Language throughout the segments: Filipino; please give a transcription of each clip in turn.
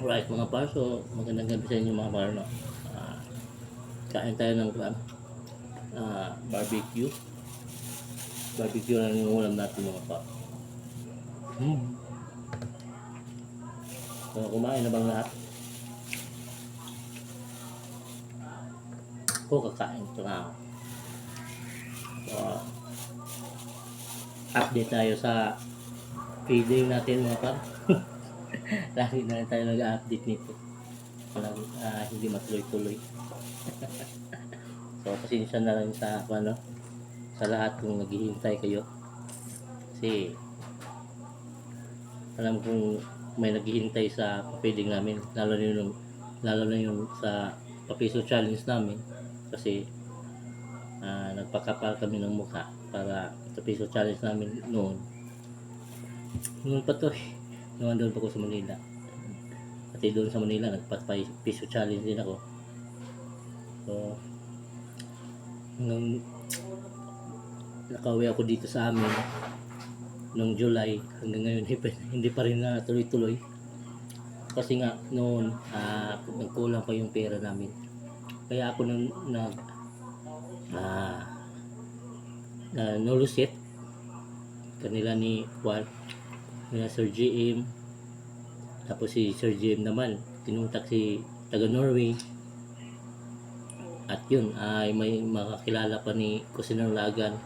Alright mga par, so magandang gabi sa inyo mga par. No? Ah, kain tayo ng ah, barbecue. Barbecue na yung ulam natin mga par. Hmm. So, kumain na bang lahat? Ako kakain ito na. So, update tayo sa feeding natin mga par. Lagi na rin tayo nag-update nito. Walang, ah, hindi matuloy-tuloy. so, pasensya na lang sa, ano, sa lahat kung naghihintay kayo. Kasi, alam kong may naghihintay sa feeding namin. Lalo na yung, lalo na yung sa papiso challenge namin. Kasi, ah, nagpakapal kami ng mukha para sa piso challenge namin noon. Noon pa to eh. Noon doon pa ako sa Manila. Pati doon sa Manila, nagpa-piso challenge din ako. So, nung nakauwi ako dito sa amin, nung July, hanggang ngayon, hindi pa, rin na tuloy-tuloy. Kasi nga, noon, ah, nagkulang pa yung pera namin. Kaya ako nung nag, ah, na nulusit, kanila ni Juan, nila Sir GM, tapos si Sir GM naman, tinuntak si taga Norway. At yun, ay may makakilala pa ni Kusinang Lagan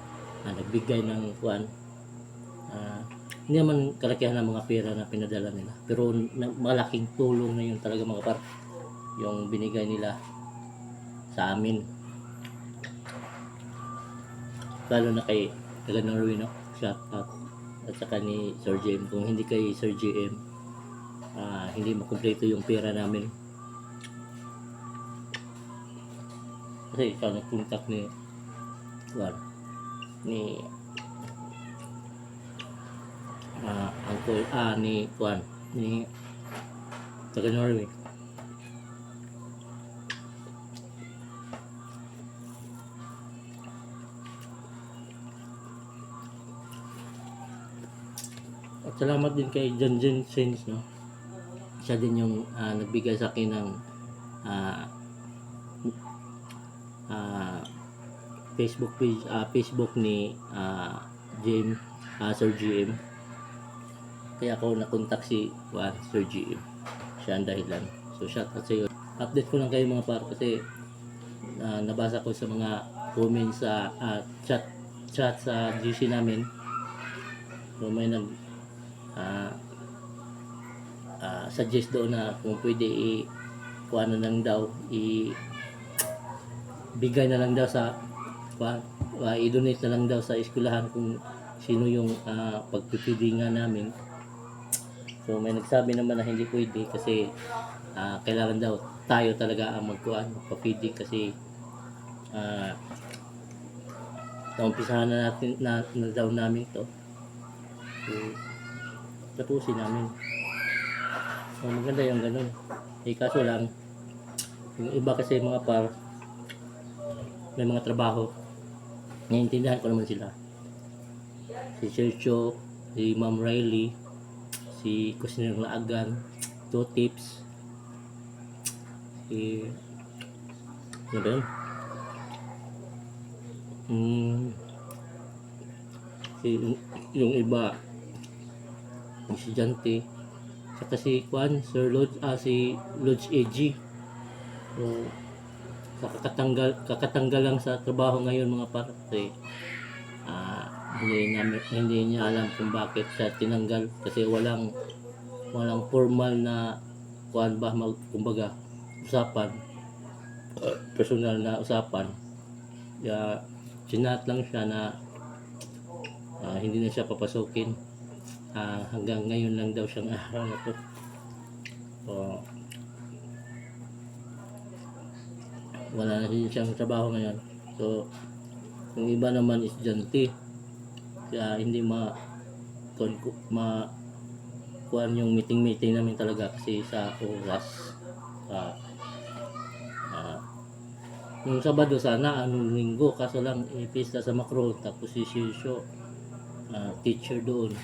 na nagbigay ng kuan. ah, hindi naman kalakihan ng mga pera na pinadala nila. Pero na, malaking tulong na yun talaga mga par. Yung binigay nila sa amin. Lalo na kay taga Norway, no? Shout out. At saka ni Sir GM. Kung hindi kay Sir GM, ah, hindi makumpleto yung pera namin. Kasi ikaw nag-contact ni Juan ni ah uncle ah ni Juan ni taga Norway at salamat din kay John Jen Sins no? Siya din yung ah, nagbigay sa akin ng ah, ah, Facebook page ah, Facebook ni ah, Jim ah, Sir GM kaya ako nakontak si Juan Sir GM siya ang dahilan. So shout out sa iyo update ko lang kayo mga par kasi ah, nabasa ko sa mga comments sa ah, chat chat sa GC namin. So may nag ah, ah, suggest doon na kung pwede i kuha na lang daw i bigay na lang daw sa kuha, uh, i-donate na lang daw sa eskwelahan kung sino yung uh, pagpipidingan namin. So may nagsabi naman na hindi pwede kasi ah, kailangan daw tayo talaga ang magkuhan magpapiding kasi uh, naumpisahan na natin na, na daw namin to. So, tapusin namin So, maganda yung ganun. Eh, kaso lang, yung iba kasi mga par, may mga trabaho. Naiintindihan ko naman sila. Si Sergio, si Ma'am Riley, si Kusinang Laagan, Two Tips, si... Ano ba yun? Hmm, si, yung iba, si Jante, saka si Kwan, Sir Lodge, ah, si Lodge AG. So, kakatanggal, kakatanggal lang sa trabaho ngayon mga par. Kasi, ah, hindi, namin, hindi niya alam kung bakit siya tinanggal. Kasi walang, walang formal na, kuan ba, mag, kumbaga, usapan. personal na usapan. Kaya, sinat lang siya na, ah, hindi na siya papasukin. Ah, hanggang ngayon lang daw siyang araw na to. So, wala na din siyang trabaho ngayon. So, yung iba naman is estudyante. Kaya hindi ma ma kuan yung meeting-meeting namin talaga kasi sa oras. Sa ah, yung Sabado sana, anong linggo, kaso lang eh, pista sa Macro, tapos si Shisho, ah, teacher doon.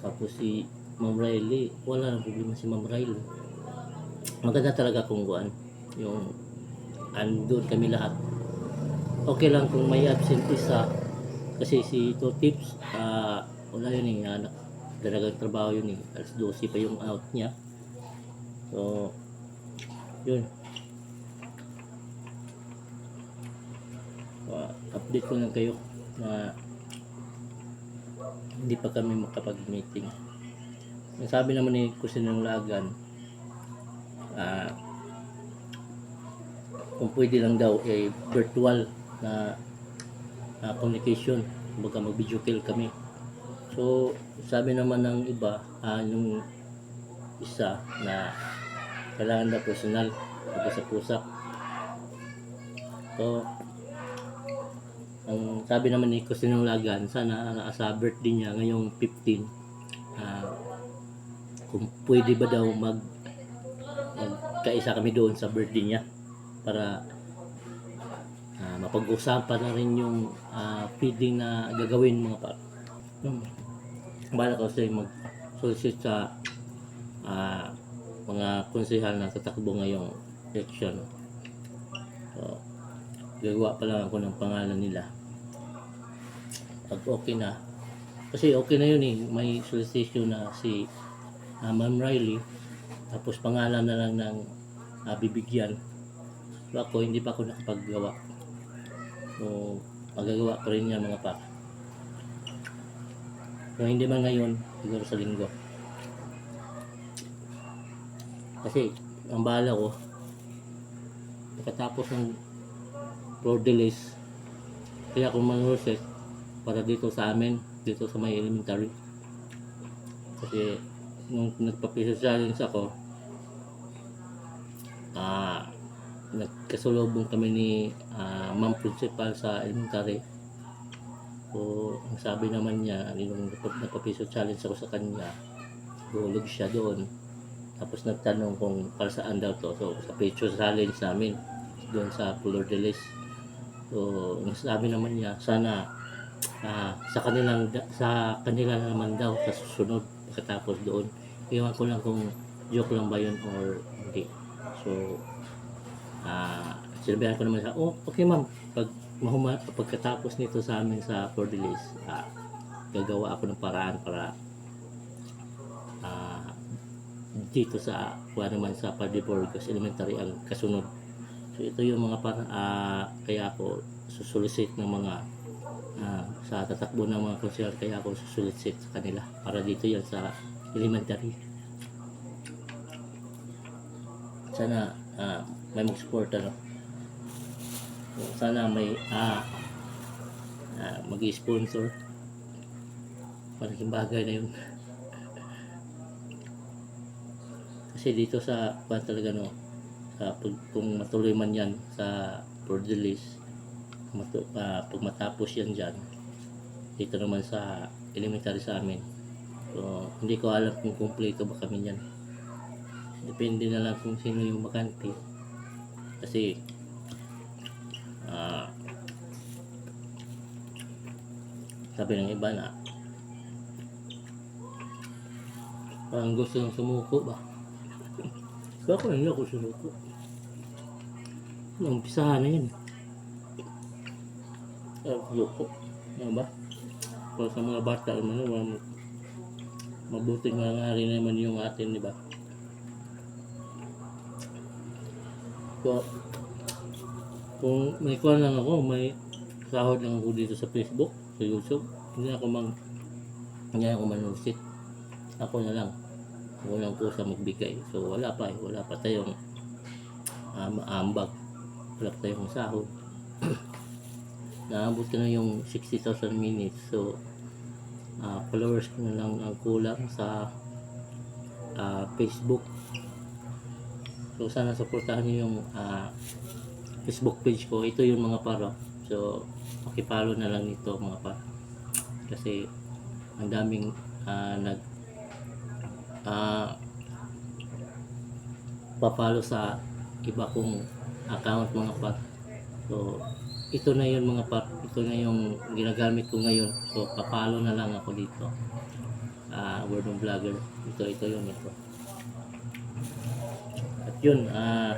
Tapos si Ma'am Riley, wala nang problema si Ma'am Riley. maganda talaga kung kuan yung andun kami lahat. Okay lang kung may absent isa. Kasi si Ito Tips ah wala yun eh. Anak dalagang trabaho yun eh. Alas 12 pa yung out niya. So yun. Ah, update ko lang kayo. Na hindi pa kami makapag-meeting. Ang sabi naman ni Kusinong Lagan ah kung pwede lang daw eh virtual na na communication. Kumbaga mag video call kami. So sabi naman ng iba ah yung isa na kailangan na personal pagkasap-usap so ang sabi naman ni Kusinong Lagan sana ah, sa birthday niya ngayong 15 ah kung pwede ba daw mag magkaisa kami doon sa birthday niya para ah, mapag-usapan na rin yung ah, feeding na gagawin mga pa. Hmm. Bala ko kasi mag-solicit sa ah, mga konsehal na tatakbo ngayong election. So, gagawa pa lang ako ng pangalan nila. Pag okay na, kasi okay na yun eh, may solicitation na si ah, Ma'am Riley, tapos pangalan na lang ng ah, bibigyan. So ako, hindi pa ako nakapaggawa. So, magagawa ko rin yan mga pa. So, hindi man ngayon, siguro sa linggo. Kasi, ang bahala ko, pagkatapos ng delays, kaya ako manuset para dito sa amin, dito sa may elementary. Kasi, nung nagpa-physical challenge ako, ah, nagkasulubong kami ni ah, ma'am principal sa elementary. So, ang sabi naman niya, nung nagpa- nagpa-physical challenge ako sa kanya, hulog siya doon. Tapos nagtanong kung para saan daw to. So, sa picture challenge namin, doon sa Flor de Lis. So, ang sabi naman niya, sana ah, sa kanilang sa kanila naman daw sa susunod pagkatapos doon. Iwan ko lang kung joke lang ba yun or hindi. So, ah sinabihan ko naman sa, oh, okay ma'am, pag mahuma, pagkatapos nito sa amin sa for delays, ah, gagawa ako ng paraan para ah, dito sa kuha naman sa Padre Burgos Elementary ang kasunod. So ito yung mga para ah, kaya ako susulisit ng mga ah, sa tatakbo ng mga konsyal kaya ako susulisit sa kanila para dito yan sa elementary. Sana ah, may mag-support ano. Sana may ah, ah, mag-sponsor. Malaking bagay na yun. Kasi dito sa pa talaga no pag, kung matuloy man yan sa Bordelis matu, ah, pag matapos yan dyan dito naman sa elementary sa amin. So hindi ko alam kung kumpleto ba kami yan depende na lang kung sino yung bakante. Kasi ah sabi ng iba na parang gusto ng sumuko ba? Bako hindi ako sumuko. Umpisahan na yun. Ah, loko. Ano ba? Para sa mga bata naman, ano, mabuting nangyari naman yung atin, di ba? So, kung may kuha lang ako, may sahod lang ako dito sa Facebook, sa YouTube, hindi ako mang hindi ako manusit. Ako na lang walang po sa magbigay. So wala pa eh. Wala pa tayong um, ambag. Wala tayong sahod. Naabot ko na yung 60,000 minutes. So ah, followers ko na lang ang kulang sa ah, Facebook. So sana supportahan niyo yung ah, Facebook page ko. Ito yung mga paro. So pakipalo na lang nito mga paro. Kasi ang daming ah, nag ah papalo sa iba kong account mga pat so ito na yun mga pat ito na yung ginagamit ko ngayon. So papalo na lang ako dito. Ah word of vlogger. Ito ito yun ito. At yun, ah,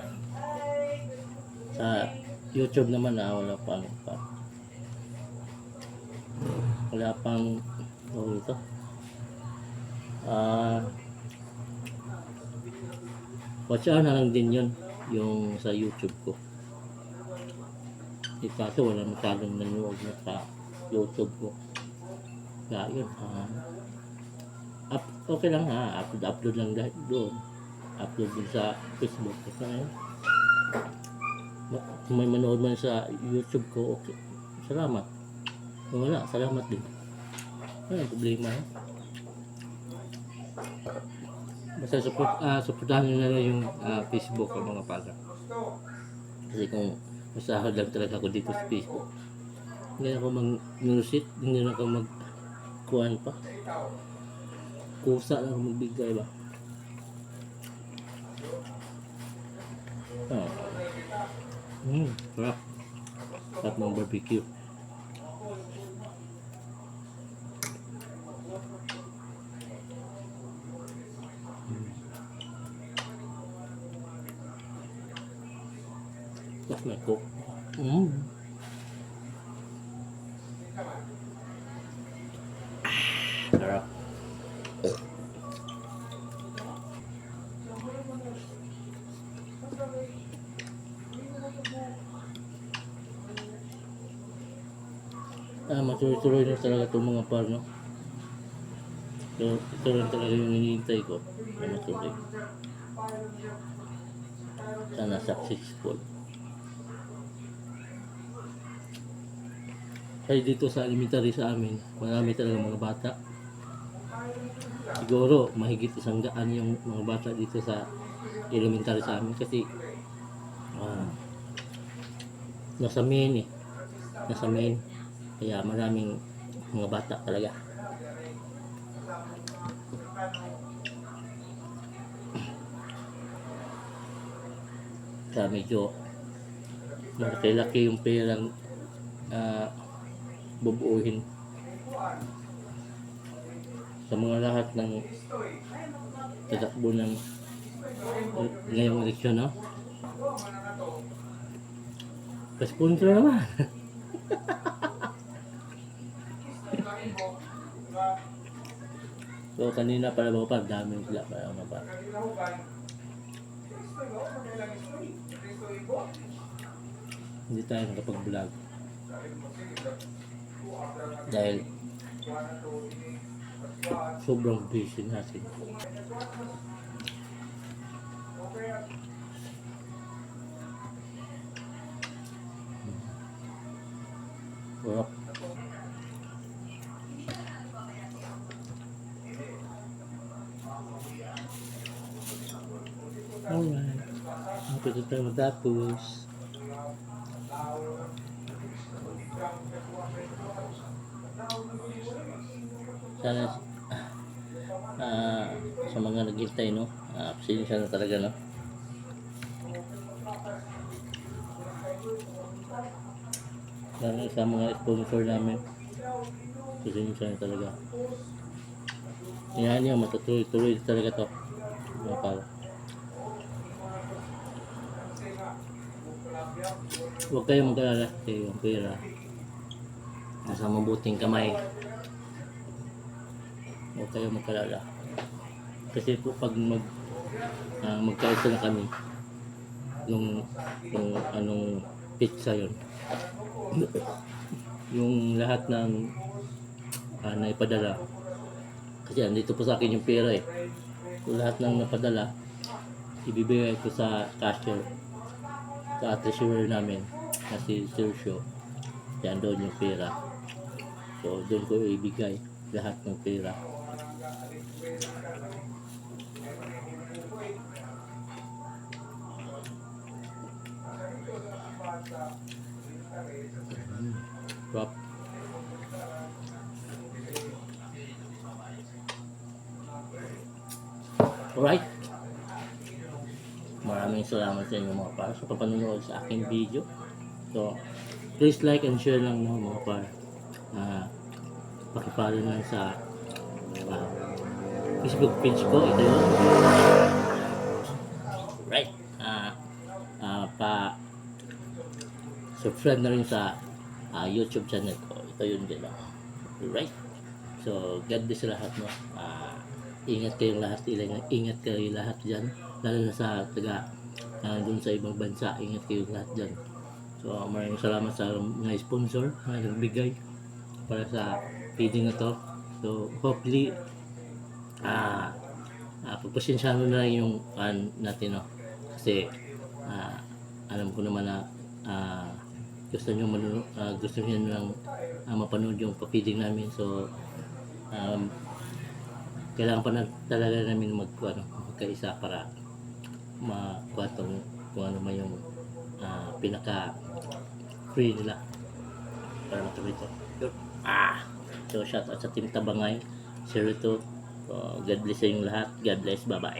sa YouTube naman ah, wala pa ano pa. Wala pang, ano ito? Ah, watch out na lang din yun, yung sa YouTube ko. Eh, kaso wala masyadong nanonood na sa YouTube ko. Kaya yun, ah, up, okay lang ha, upload, upload lang dahil doon. Upload din sa Facebook. Kasi ngayon, ma- kung may manood man sa YouTube ko, okay. Salamat. Kung wala, salamat din. Wala problema. Eh. Basta support, ah, supportahan nyo na lang yung ah, Facebook ko mga pala. Kasi kung masahod lang talaga ako dito sa Facebook. Hindi ako mag-nusit, hindi na ako mag-kuhan pa. Kusa lang ako magbigay ba. Ah. Hmm, sarap. Sarap ng barbecue. Coke. Mm. Sarap. Ah, matuloy-tuloy na talaga itong mga par, no? So, ito lang talaga yung hinihintay ko na matuloy. Sana successful. Kaya dito sa elementary sa amin, marami talaga mga bata. Siguro, mahigit isang daan yung mga bata dito sa elementary sa amin kasi ah, nasa main eh. Nasa main. Kaya maraming mga bata talaga. Kaya medyo malaki-laki yung perang ah, bubuuhin sa mga lahat ng tatakbo ng ngayong eleksyon, no? Pa-sponsor naman. so, kanina pala ba pa, dami sila para mapa. Hindi tayo nakapag-vlog. Dahil sobrang busy natin. Sarap. Alright. Ito na tayo matapos. Sana ah sa mga naghintay no, ah pasensya na talaga no. Lalo sa mga sponsor namin. Pasensya na talaga. Yan yan, matutuloy-tuloy talaga to. Mga pala. Huwag kayong mag-alala kasi yung pera nasa mabuting kamay. Huwag kayong mag-alala. Kasi po pag mag uh, magkaisa na kami nung, nung anong pizza yun yung lahat ng uh, naipadala kasi andito po sa akin yung pera eh. Kung lahat ng napadala ibibigay ko sa cashier sa treasurer namin na si Sergio yan doon yung pera. So doon ko ibigay lahat ng pera Drop. Alright. Maraming salamat sa inyo mga par sa so, panonood sa aking video. So, please like and share lang no, mga par. Uh, pakipalo lang sa uh, Facebook page ko. Ito yun. Right. Uh, ah, uh, ah, pa subscribe na rin sa ah, YouTube channel ko. Ito yun din. ah. Alright. So, God bless lahat, no? Ah, ingat kayong lahat. Ilang, ingat kayo lahat dyan. Lalo na sa taga, ah, dun sa ibang bansa. Ingat kayo lahat dyan. So, maraming salamat sa mga sponsor na nagbigay para sa feeding na to. So, hopefully, ah, ah pagpasensyahan mo na lang yung kan natin, no? Kasi, ah, alam ko naman na ah, gusto nyo manu ah, gusto niyo lang ah, mapanood yung pa-feeding namin. So, um, kailangan pa na talaga namin mag, ano, magkaisa para makuha tong kung ano man yung ah, pinaka free nila para matuloy ito. Ah! So, shout out sa Team Tabangay, 02. So, God bless sa inyong lahat. God bless. Bye-bye.